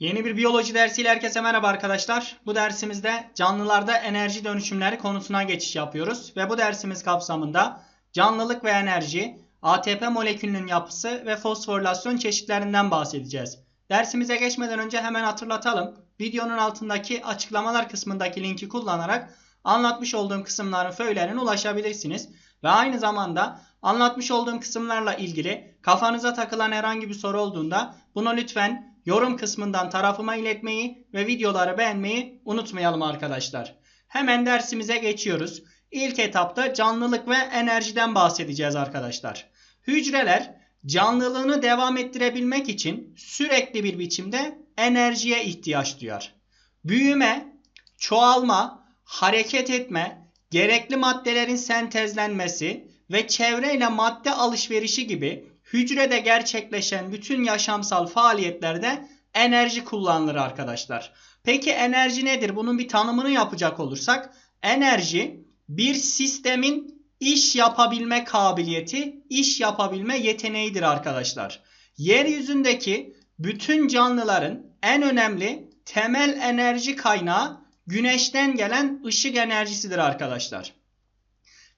Yeni bir biyoloji dersiyle herkese merhaba arkadaşlar. Bu dersimizde canlılarda enerji dönüşümleri konusuna geçiş yapıyoruz. Ve bu dersimiz kapsamında canlılık ve enerji, ATP molekülünün yapısı ve fosforilasyon çeşitlerinden bahsedeceğiz. Dersimize geçmeden önce hemen hatırlatalım. Videonun altındaki açıklamalar kısmındaki linki kullanarak anlatmış olduğum kısımların föylerine ulaşabilirsiniz. Ve aynı zamanda anlatmış olduğum kısımlarla ilgili kafanıza takılan herhangi bir soru olduğunda bunu lütfen yorum kısmından tarafıma iletmeyi ve videoları beğenmeyi unutmayalım arkadaşlar. Hemen dersimize geçiyoruz. İlk etapta canlılık ve enerjiden bahsedeceğiz arkadaşlar. Hücreler canlılığını devam ettirebilmek için sürekli bir biçimde enerjiye ihtiyaç duyar. Büyüme, çoğalma, hareket etme, gerekli maddelerin sentezlenmesi ve çevreyle madde alışverişi gibi hücrede gerçekleşen bütün yaşamsal faaliyetlerde enerji kullanılır arkadaşlar. Peki enerji nedir? Bunun bir tanımını yapacak olursak enerji bir sistemin iş yapabilme kabiliyeti, iş yapabilme yeteneğidir arkadaşlar. Yeryüzündeki bütün canlıların en önemli temel enerji kaynağı güneşten gelen ışık enerjisidir arkadaşlar.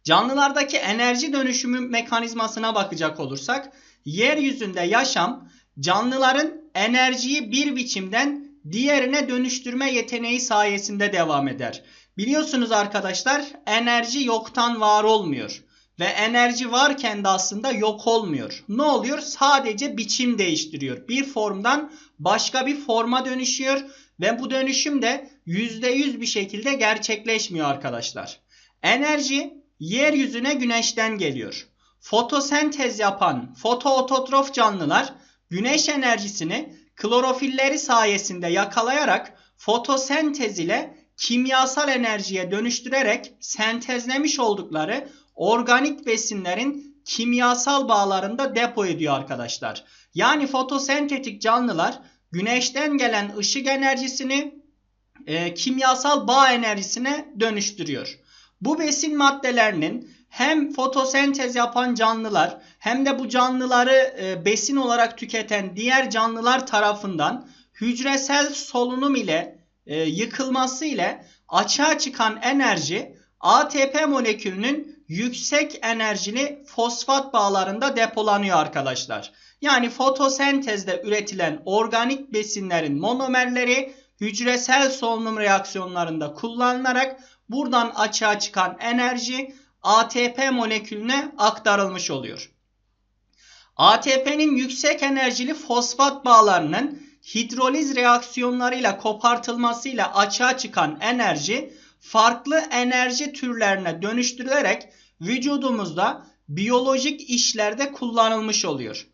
Canlılardaki enerji dönüşümü mekanizmasına bakacak olursak yeryüzünde yaşam canlıların enerjiyi bir biçimden diğerine dönüştürme yeteneği sayesinde devam eder. Biliyorsunuz arkadaşlar enerji yoktan var olmuyor. Ve enerji varken de aslında yok olmuyor. Ne oluyor? Sadece biçim değiştiriyor. Bir formdan başka bir forma dönüşüyor. Ve bu dönüşüm de %100 bir şekilde gerçekleşmiyor arkadaşlar. Enerji yeryüzüne güneşten geliyor. Fotosentez yapan fotoototrof canlılar güneş enerjisini klorofilleri sayesinde yakalayarak fotosentez ile kimyasal enerjiye dönüştürerek sentezlemiş oldukları organik besinlerin kimyasal bağlarında depo ediyor arkadaşlar. Yani fotosentetik canlılar güneşten gelen ışık enerjisini e, kimyasal bağ enerjisine dönüştürüyor. Bu besin maddelerinin hem fotosentez yapan canlılar hem de bu canlıları e, besin olarak tüketen diğer canlılar tarafından hücresel solunum ile e, yıkılması ile açığa çıkan enerji ATP molekülünün yüksek enerjili fosfat bağlarında depolanıyor arkadaşlar. Yani fotosentezde üretilen organik besinlerin monomerleri hücresel solunum reaksiyonlarında kullanılarak buradan açığa çıkan enerji ATP molekülüne aktarılmış oluyor. ATP'nin yüksek enerjili fosfat bağlarının hidroliz reaksiyonlarıyla kopartılmasıyla açığa çıkan enerji farklı enerji türlerine dönüştürülerek vücudumuzda biyolojik işlerde kullanılmış oluyor.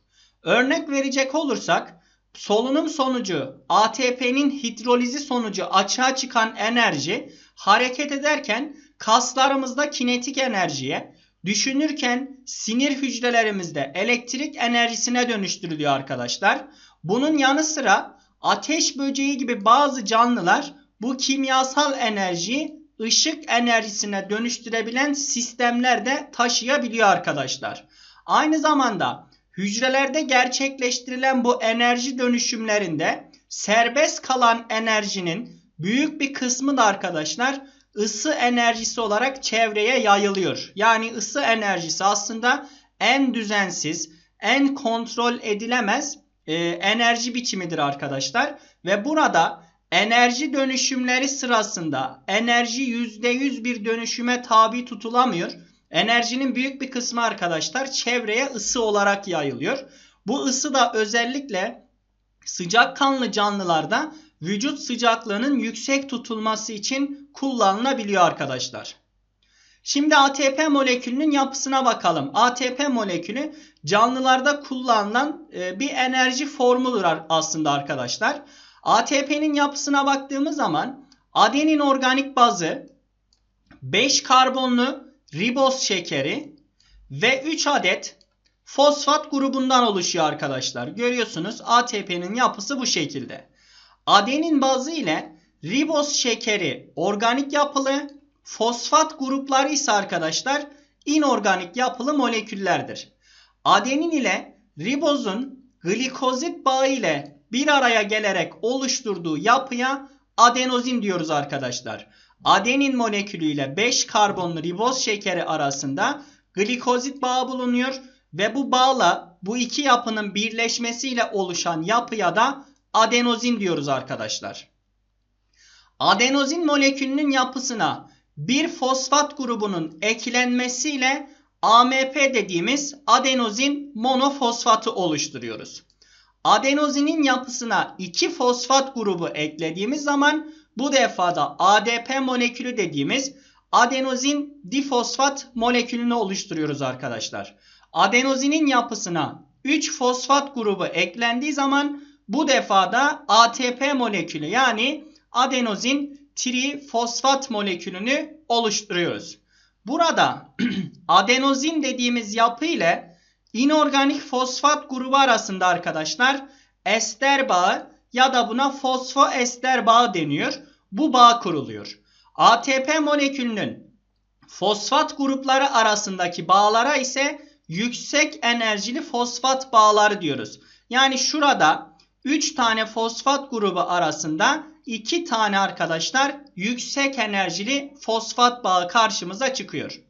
Örnek verecek olursak solunum sonucu ATP'nin hidrolizi sonucu açığa çıkan enerji hareket ederken kaslarımızda kinetik enerjiye, düşünürken sinir hücrelerimizde elektrik enerjisine dönüştürülüyor arkadaşlar. Bunun yanı sıra ateş böceği gibi bazı canlılar bu kimyasal enerjiyi ışık enerjisine dönüştürebilen sistemler de taşıyabiliyor arkadaşlar. Aynı zamanda hücrelerde gerçekleştirilen bu enerji dönüşümlerinde serbest kalan enerjinin büyük bir kısmı da arkadaşlar ısı enerjisi olarak çevreye yayılıyor. Yani ısı enerjisi aslında en düzensiz, en kontrol edilemez e, enerji biçimidir arkadaşlar. Ve burada enerji dönüşümleri sırasında enerji %100 bir dönüşüme tabi tutulamıyor. Enerjinin büyük bir kısmı arkadaşlar çevreye ısı olarak yayılıyor. Bu ısı da özellikle sıcak kanlı canlılarda vücut sıcaklığının yüksek tutulması için kullanılabiliyor arkadaşlar. Şimdi ATP molekülünün yapısına bakalım. ATP molekülü canlılarda kullanılan e, bir enerji formuludur aslında arkadaşlar. ATP'nin yapısına baktığımız zaman adenin organik bazı 5 karbonlu riboz şekeri ve 3 adet fosfat grubundan oluşuyor arkadaşlar. Görüyorsunuz ATP'nin yapısı bu şekilde. Adenin bazı ile riboz şekeri organik yapılı, fosfat grupları ise arkadaşlar inorganik yapılı moleküllerdir. Adenin ile ribozun glikozit bağı ile bir araya gelerek oluşturduğu yapıya adenozin diyoruz arkadaşlar. Adenin molekülü ile 5 karbonlu riboz şekeri arasında glikozit bağı bulunuyor ve bu bağla bu iki yapının birleşmesiyle oluşan yapıya da adenozin diyoruz arkadaşlar. Adenozin molekülünün yapısına bir fosfat grubunun eklenmesiyle AMP dediğimiz adenozin monofosfatı oluşturuyoruz. Adenozinin yapısına iki fosfat grubu eklediğimiz zaman bu defada ADP molekülü dediğimiz adenozin difosfat molekülünü oluşturuyoruz arkadaşlar. Adenozinin yapısına 3 fosfat grubu eklendiği zaman bu defada ATP molekülü yani adenozin trifosfat molekülünü oluşturuyoruz. Burada adenozin dediğimiz yapı ile inorganik fosfat grubu arasında arkadaşlar ester bağı ya da buna fosfoester bağı deniyor. Bu bağ kuruluyor. ATP molekülünün fosfat grupları arasındaki bağlara ise yüksek enerjili fosfat bağları diyoruz. Yani şurada 3 tane fosfat grubu arasında 2 tane arkadaşlar yüksek enerjili fosfat bağı karşımıza çıkıyor.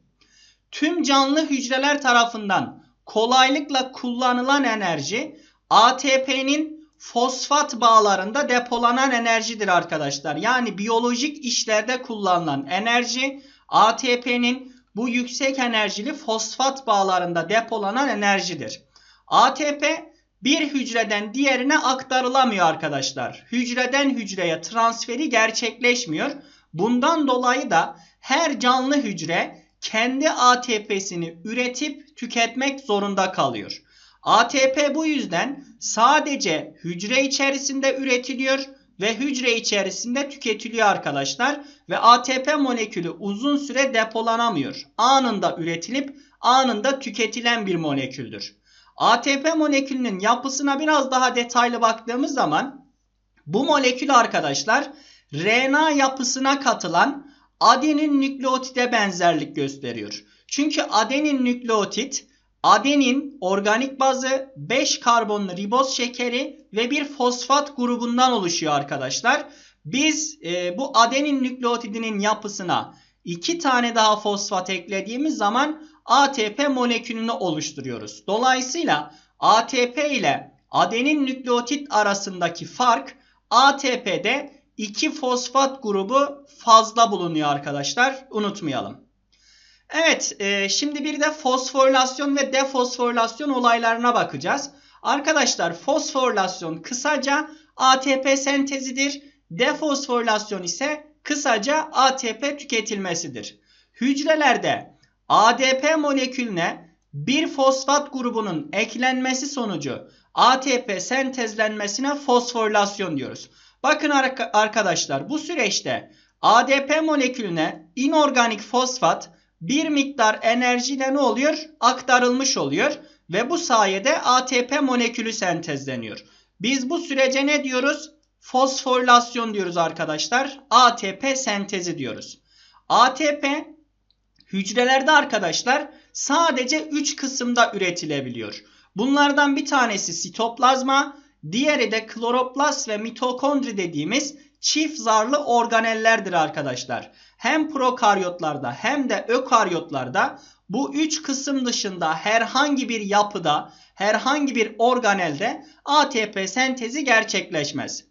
Tüm canlı hücreler tarafından kolaylıkla kullanılan enerji ATP'nin fosfat bağlarında depolanan enerjidir arkadaşlar. Yani biyolojik işlerde kullanılan enerji ATP'nin bu yüksek enerjili fosfat bağlarında depolanan enerjidir. ATP bir hücreden diğerine aktarılamıyor arkadaşlar. Hücreden hücreye transferi gerçekleşmiyor. Bundan dolayı da her canlı hücre kendi ATP'sini üretip tüketmek zorunda kalıyor. ATP bu yüzden sadece hücre içerisinde üretiliyor ve hücre içerisinde tüketiliyor arkadaşlar. Ve ATP molekülü uzun süre depolanamıyor. Anında üretilip anında tüketilen bir moleküldür. ATP molekülünün yapısına biraz daha detaylı baktığımız zaman bu molekül arkadaşlar RNA yapısına katılan adenin nükleotide benzerlik gösteriyor. Çünkü adenin nükleotit adenin organik bazı 5 karbonlu riboz şekeri ve bir fosfat grubundan oluşuyor arkadaşlar. Biz e, bu adenin nükleotidinin yapısına 2 tane daha fosfat eklediğimiz zaman ATP molekülünü oluşturuyoruz. Dolayısıyla ATP ile adenin nükleotit arasındaki fark ATP'de 2 fosfat grubu fazla bulunuyor arkadaşlar. Unutmayalım. Evet e, şimdi bir de fosforilasyon ve defosforilasyon olaylarına bakacağız. Arkadaşlar fosforilasyon kısaca ATP sentezidir. Defosforilasyon ise kısaca ATP tüketilmesidir. Hücrelerde ADP molekülüne bir fosfat grubunun eklenmesi sonucu ATP sentezlenmesine fosforilasyon diyoruz. Bakın arkadaşlar bu süreçte ADP molekülüne inorganik fosfat bir miktar enerjiyle ne oluyor? Aktarılmış oluyor ve bu sayede ATP molekülü sentezleniyor. Biz bu sürece ne diyoruz? Fosforilasyon diyoruz arkadaşlar. ATP sentezi diyoruz. ATP hücrelerde arkadaşlar sadece 3 kısımda üretilebiliyor. Bunlardan bir tanesi sitoplazma, diğeri de kloroplast ve mitokondri dediğimiz çift zarlı organellerdir arkadaşlar. Hem prokaryotlarda hem de ökaryotlarda bu üç kısım dışında herhangi bir yapıda, herhangi bir organelde ATP sentezi gerçekleşmez.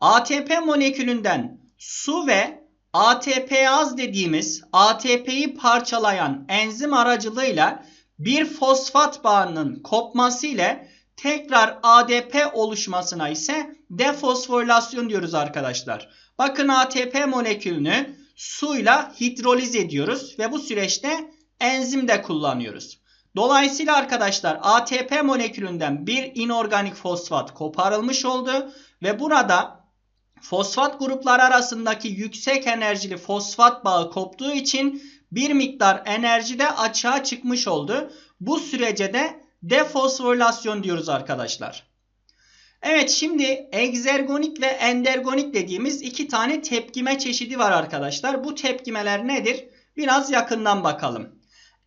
ATP molekülünden su ve ATPaz dediğimiz ATP'yi parçalayan enzim aracılığıyla bir fosfat bağının kopması ile tekrar ADP oluşmasına ise defosforilasyon diyoruz arkadaşlar. Bakın ATP molekülünü suyla hidroliz ediyoruz ve bu süreçte enzim de kullanıyoruz. Dolayısıyla arkadaşlar ATP molekülünden bir inorganik fosfat koparılmış oldu ve burada fosfat grupları arasındaki yüksek enerjili fosfat bağı koptuğu için bir miktar enerji de açığa çıkmış oldu. Bu sürece de defosforilasyon diyoruz arkadaşlar. Evet şimdi egzergonik ve endergonik dediğimiz iki tane tepkime çeşidi var arkadaşlar. Bu tepkimeler nedir? Biraz yakından bakalım.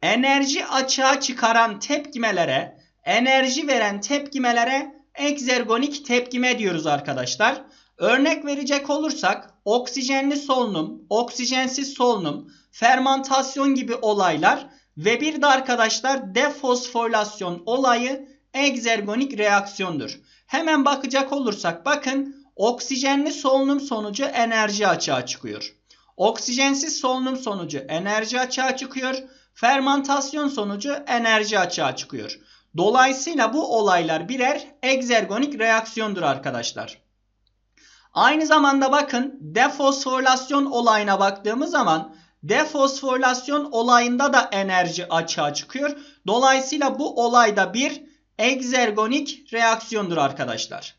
Enerji açığa çıkaran tepkimelere, enerji veren tepkimelere egzergonik tepkime diyoruz arkadaşlar. Örnek verecek olursak oksijenli solunum, oksijensiz solunum, fermantasyon gibi olaylar ve bir de arkadaşlar defosforilasyon olayı egzergonik reaksiyondur. Hemen bakacak olursak bakın oksijenli solunum sonucu enerji açığa çıkıyor. Oksijensiz solunum sonucu enerji açığa çıkıyor. Fermantasyon sonucu enerji açığa çıkıyor. Dolayısıyla bu olaylar birer egzergonik reaksiyondur arkadaşlar. Aynı zamanda bakın defosforilasyon olayına baktığımız zaman defosforilasyon olayında da enerji açığa çıkıyor. Dolayısıyla bu olayda bir egzergonik reaksiyondur arkadaşlar.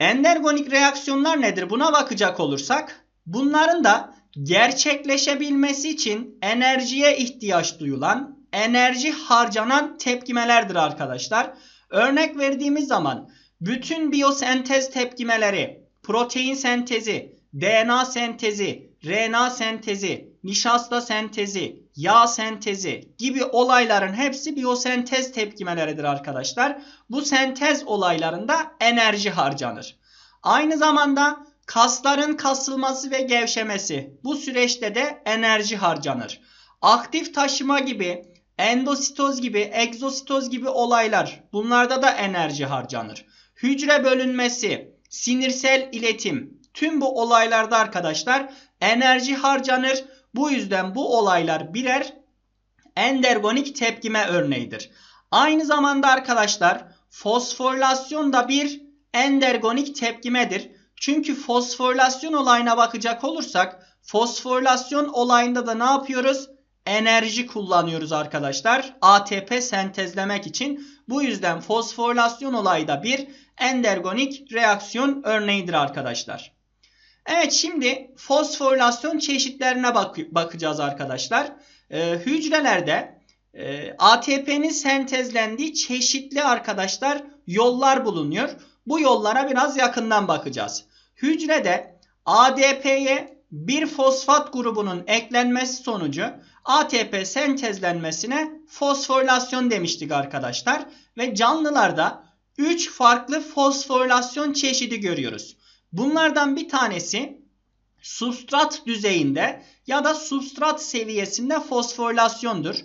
Endergonik reaksiyonlar nedir? Buna bakacak olursak bunların da gerçekleşebilmesi için enerjiye ihtiyaç duyulan, enerji harcanan tepkimelerdir arkadaşlar. Örnek verdiğimiz zaman bütün biyosentez tepkimeleri, protein sentezi, DNA sentezi, RNA sentezi, nişasta sentezi, yağ sentezi gibi olayların hepsi biyosentez tepkimeleridir arkadaşlar. Bu sentez olaylarında enerji harcanır. Aynı zamanda kasların kasılması ve gevşemesi bu süreçte de enerji harcanır. Aktif taşıma gibi, endositoz gibi, egzositoz gibi olaylar bunlarda da enerji harcanır. Hücre bölünmesi, sinirsel iletim tüm bu olaylarda arkadaşlar enerji harcanır. Bu yüzden bu olaylar birer endergonik tepkime örneğidir. Aynı zamanda arkadaşlar fosforilasyon da bir endergonik tepkimedir. Çünkü fosforilasyon olayına bakacak olursak fosforilasyon olayında da ne yapıyoruz? Enerji kullanıyoruz arkadaşlar. ATP sentezlemek için. Bu yüzden fosforilasyon olayı da bir endergonik reaksiyon örneğidir arkadaşlar. Evet şimdi fosforilasyon çeşitlerine bak bakacağız arkadaşlar. Ee, hücrelerde e, ATP'nin sentezlendiği çeşitli arkadaşlar yollar bulunuyor. Bu yollara biraz yakından bakacağız. Hücrede ADP'ye bir fosfat grubunun eklenmesi sonucu ATP sentezlenmesine fosforilasyon demiştik arkadaşlar. Ve canlılarda 3 farklı fosforilasyon çeşidi görüyoruz. Bunlardan bir tanesi substrat düzeyinde ya da substrat seviyesinde fosforilasyondur.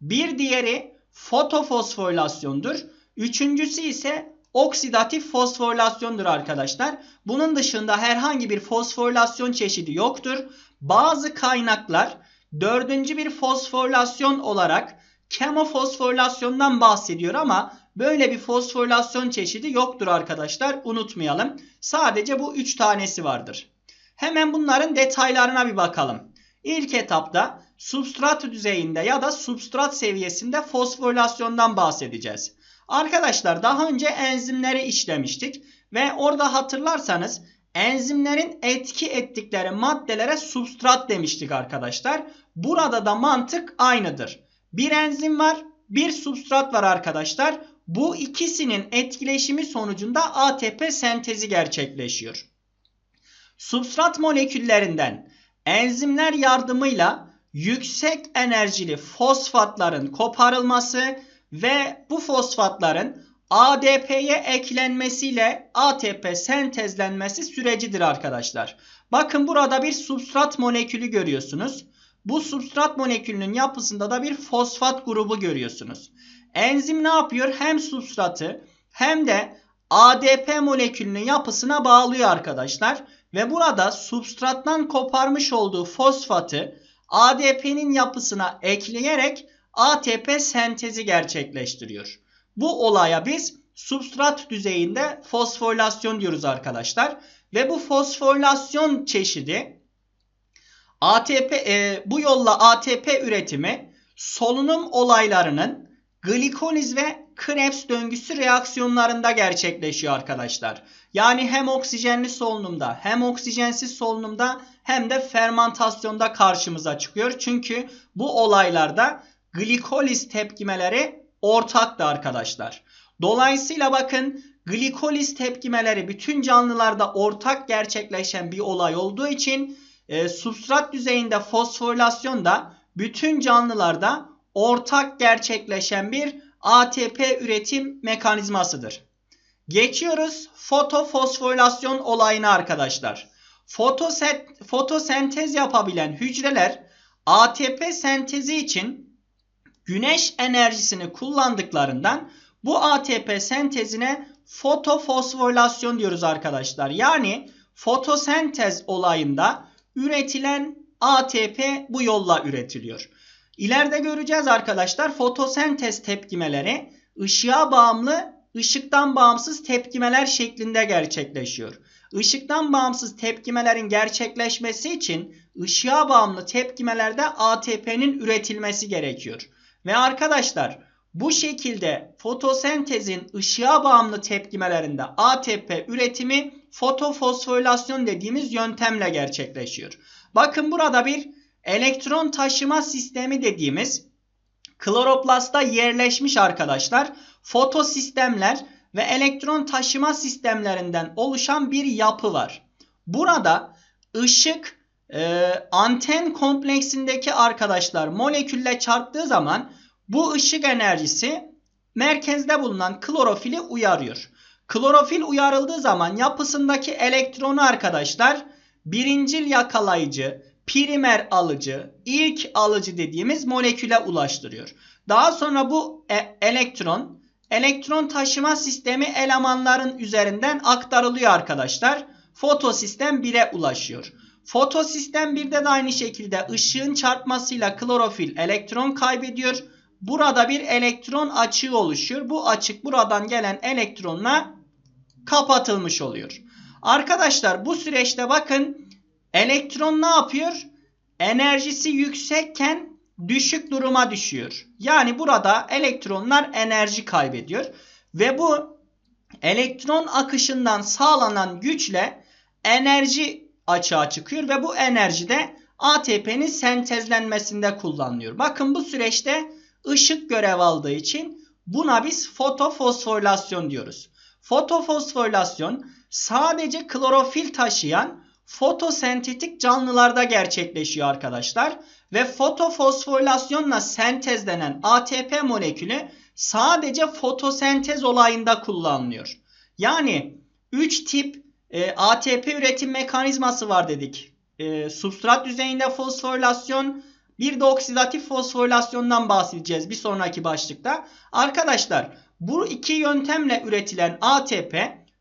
Bir diğeri fotofosforilasyondur. Üçüncüsü ise oksidatif fosforilasyondur arkadaşlar. Bunun dışında herhangi bir fosforilasyon çeşidi yoktur. Bazı kaynaklar dördüncü bir fosforilasyon olarak kemofosforilasyondan bahsediyor ama böyle bir fosforilasyon çeşidi yoktur arkadaşlar. Unutmayalım. Sadece bu üç tanesi vardır. Hemen bunların detaylarına bir bakalım. İlk etapta substrat düzeyinde ya da substrat seviyesinde fosforilasyondan bahsedeceğiz. Arkadaşlar daha önce enzimleri işlemiştik ve orada hatırlarsanız enzimlerin etki ettikleri maddelere substrat demiştik arkadaşlar. Burada da mantık aynıdır. Bir enzim var, bir substrat var arkadaşlar. Bu ikisinin etkileşimi sonucunda ATP sentezi gerçekleşiyor. Substrat moleküllerinden enzimler yardımıyla yüksek enerjili fosfatların koparılması ve bu fosfatların ADP'ye eklenmesiyle ATP sentezlenmesi sürecidir arkadaşlar. Bakın burada bir substrat molekülü görüyorsunuz. Bu substrat molekülünün yapısında da bir fosfat grubu görüyorsunuz. Enzim ne yapıyor? Hem substratı hem de ADP molekülünün yapısına bağlıyor arkadaşlar. Ve burada substrattan koparmış olduğu fosfatı ADP'nin yapısına ekleyerek ATP sentezi gerçekleştiriyor. Bu olaya biz substrat düzeyinde fosforilasyon diyoruz arkadaşlar. Ve bu fosforilasyon çeşidi ATP e, bu yolla ATP üretimi solunum olaylarının glikoliz ve Krebs döngüsü reaksiyonlarında gerçekleşiyor arkadaşlar. Yani hem oksijenli solunumda hem oksijensiz solunumda hem de fermentasyonda karşımıza çıkıyor. Çünkü bu olaylarda glikoliz tepkimeleri ortaktı arkadaşlar. Dolayısıyla bakın glikoliz tepkimeleri bütün canlılarda ortak gerçekleşen bir olay olduğu için e, substrat düzeyinde fosforilasyon da bütün canlılarda ortak gerçekleşen bir ATP üretim mekanizmasıdır. Geçiyoruz fotofosforilasyon olayına arkadaşlar. Fotoset, fotosentez yapabilen hücreler ATP sentezi için güneş enerjisini kullandıklarından bu ATP sentezine fotofosforilasyon diyoruz arkadaşlar. Yani fotosentez olayında üretilen ATP bu yolla üretiliyor. İleride göreceğiz arkadaşlar fotosentez tepkimeleri ışığa bağımlı, ışıktan bağımsız tepkimeler şeklinde gerçekleşiyor. Işıktan bağımsız tepkimelerin gerçekleşmesi için ışığa bağımlı tepkimelerde ATP'nin üretilmesi gerekiyor. Ve arkadaşlar bu şekilde fotosentezin ışığa bağımlı tepkimelerinde ATP üretimi fotofosforilasyon dediğimiz yöntemle gerçekleşiyor. Bakın burada bir elektron taşıma sistemi dediğimiz kloroplastta yerleşmiş arkadaşlar fotosistemler ve elektron taşıma sistemlerinden oluşan bir yapı var. Burada ışık e, anten kompleksindeki arkadaşlar molekülle çarptığı zaman bu ışık enerjisi merkezde bulunan klorofili uyarıyor. Klorofil uyarıldığı zaman yapısındaki elektronu arkadaşlar birincil yakalayıcı, primer alıcı, ilk alıcı dediğimiz moleküle ulaştırıyor. Daha sonra bu e elektron elektron taşıma sistemi elemanların üzerinden aktarılıyor arkadaşlar. Fotosistem 1'e ulaşıyor. Fotosistem 1'de de aynı şekilde ışığın çarpmasıyla klorofil elektron kaybediyor. Burada bir elektron açığı oluşuyor. Bu açık buradan gelen elektronla kapatılmış oluyor. Arkadaşlar bu süreçte bakın elektron ne yapıyor? Enerjisi yüksekken düşük duruma düşüyor. Yani burada elektronlar enerji kaybediyor. Ve bu elektron akışından sağlanan güçle enerji açığa çıkıyor ve bu enerji de ATP'nin sentezlenmesinde kullanılıyor. Bakın bu süreçte ışık görev aldığı için buna biz fotofosforilasyon diyoruz. Fotofosforilasyon sadece klorofil taşıyan fotosentetik canlılarda gerçekleşiyor arkadaşlar. Ve fotofosforilasyonla sentezlenen ATP molekülü sadece fotosentez olayında kullanılıyor. Yani 3 tip e, ATP üretim mekanizması var dedik. E, substrat düzeyinde fosforilasyon, bir de oksidatif fosforilasyondan bahsedeceğiz bir sonraki başlıkta. Arkadaşlar bu iki yöntemle üretilen ATP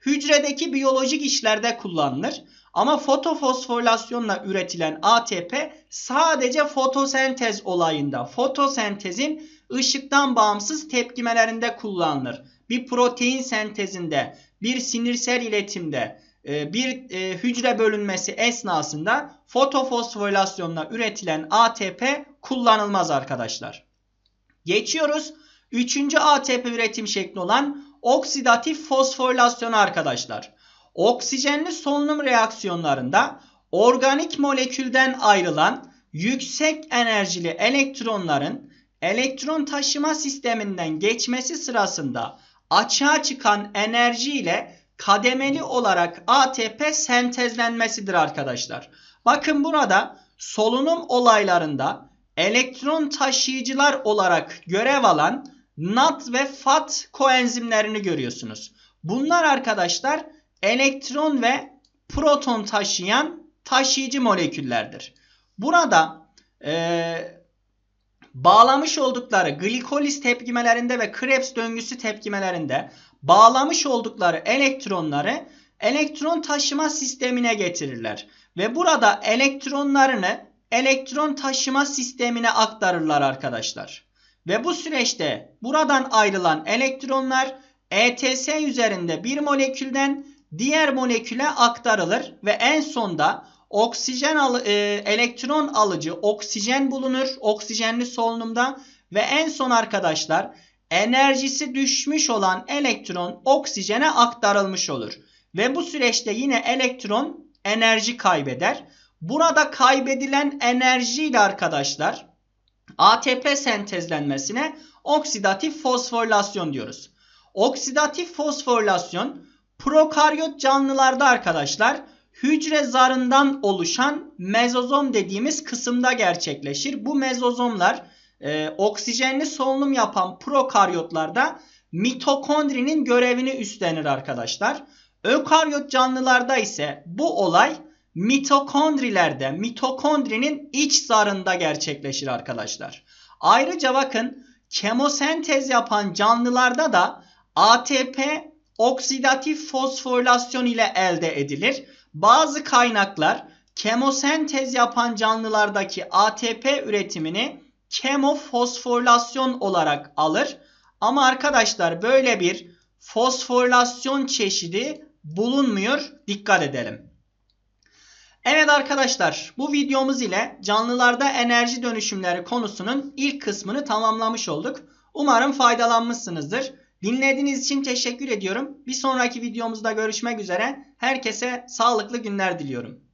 hücredeki biyolojik işlerde kullanılır. Ama fotofosforilasyonla üretilen ATP sadece fotosentez olayında, fotosentezin ışıktan bağımsız tepkimelerinde kullanılır. Bir protein sentezinde, bir sinirsel iletimde, bir e, hücre bölünmesi esnasında fotofosforilasyonla üretilen ATP kullanılmaz arkadaşlar. Geçiyoruz. Üçüncü ATP üretim şekli olan oksidatif fosforilasyon arkadaşlar. Oksijenli solunum reaksiyonlarında organik molekülden ayrılan yüksek enerjili elektronların elektron taşıma sisteminden geçmesi sırasında açığa çıkan enerji ile kademeli olarak ATP sentezlenmesidir arkadaşlar. Bakın burada solunum olaylarında elektron taşıyıcılar olarak görev alan NAT ve FAT koenzimlerini görüyorsunuz. Bunlar arkadaşlar elektron ve proton taşıyan taşıyıcı moleküllerdir. Burada e, bağlamış oldukları glikoliz tepkimelerinde ve Krebs döngüsü tepkimelerinde bağlamış oldukları elektronları elektron taşıma sistemine getirirler. Ve burada elektronlarını elektron taşıma sistemine aktarırlar arkadaşlar. Ve bu süreçte buradan ayrılan elektronlar ETS üzerinde bir molekülden diğer moleküle aktarılır ve en sonda oksijen al e, elektron alıcı oksijen bulunur oksijenli solunumda ve en son arkadaşlar enerjisi düşmüş olan elektron oksijene aktarılmış olur. Ve bu süreçte yine elektron enerji kaybeder. Burada kaybedilen enerjiyle arkadaşlar ATP sentezlenmesine oksidatif fosforilasyon diyoruz. Oksidatif fosforilasyon prokaryot canlılarda arkadaşlar hücre zarından oluşan mezozom dediğimiz kısımda gerçekleşir. Bu mezozomlar e, oksijenli solunum yapan prokaryotlarda mitokondrinin görevini üstlenir arkadaşlar. Ökaryot canlılarda ise bu olay mitokondrilerde mitokondrinin iç zarında gerçekleşir arkadaşlar. Ayrıca bakın kemosentez yapan canlılarda da ATP oksidatif fosforilasyon ile elde edilir. Bazı kaynaklar kemosentez yapan canlılardaki ATP üretimini kemofosforilasyon olarak alır. Ama arkadaşlar böyle bir fosforilasyon çeşidi bulunmuyor. Dikkat edelim. Evet arkadaşlar bu videomuz ile canlılarda enerji dönüşümleri konusunun ilk kısmını tamamlamış olduk. Umarım faydalanmışsınızdır. Dinlediğiniz için teşekkür ediyorum. Bir sonraki videomuzda görüşmek üzere. Herkese sağlıklı günler diliyorum.